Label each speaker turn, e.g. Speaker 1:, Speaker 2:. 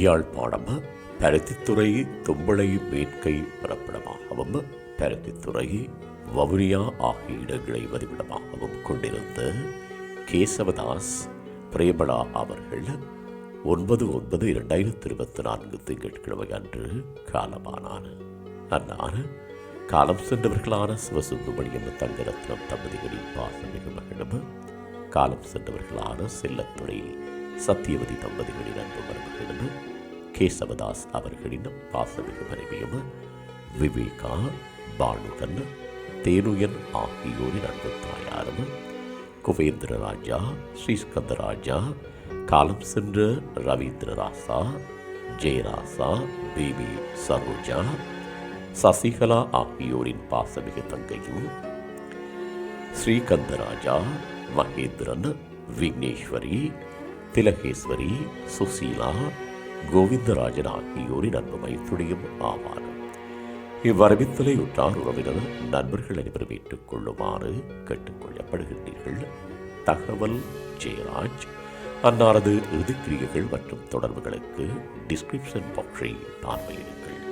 Speaker 1: யாழ்ப்பாணம் பருத்தித்துறை தும்பளை மேற்கை பிறப்பிடமாகவும் பருத்தித்துறை வவுனியா ஆகிய இடங்களை வதிவிடமாகவும் கொண்டிருந்த கேசவதாஸ் பிரேமலா அவர்கள் ஒன்பது ஒன்பது இரண்டாயிரத்தி இருபத்தி நான்கு திங்கட்கிழமை அன்று காலமானார். அன்னார் காலம் சென்றவர்களான சிவசுப்பிரமணியம் தங்கரத்னம் தம்பதிகளின் பாசமிகு மகளும் காலம் சென்றவர்களான செல்லத்துறை சத்தியவதி தம்பதிகளின் அன்பு மருமகளும் கேசவதாஸ் அவர்களின் பாசமிகு மனைவியும் விவேகா பானுகன் தேனுயன் ஆகியோரின் அன்பு தாயாரும் குவேந்திர ராஜா ஸ்ரீஸ்கந்த ராஜா காலம் சென்ற ரவீந்திர ராசா ஜெயராசா பேபி சரோஜா சசிகலா ஆகியோரின் பாசமிகு தங்கையும் ஸ்ரீகந்தராஜா மகேந்திரன் விக்னேஸ்வரி திலகேஸ்வரி சுசீலா கோவிந்தராஜன் ஆகியோரின் அன்பு மைத்துடையும் ஆவார். இவ்வரவித்தலை உற்றார் உறவினர் நண்பர்கள் அனைவரும் ஏற்றுக் கொள்ளுமாறு கேட்டுக்கொள்ளப்படுகின்றீர்கள். தகவல் ஜெயராஜ். அன்னாரது இறுதிக்கிரியைகள் மற்றும் தொடர்புகளுக்கு டிஸ்கிரிப்ஷன் பாக்ஸை பார்வையிடுங்கள்.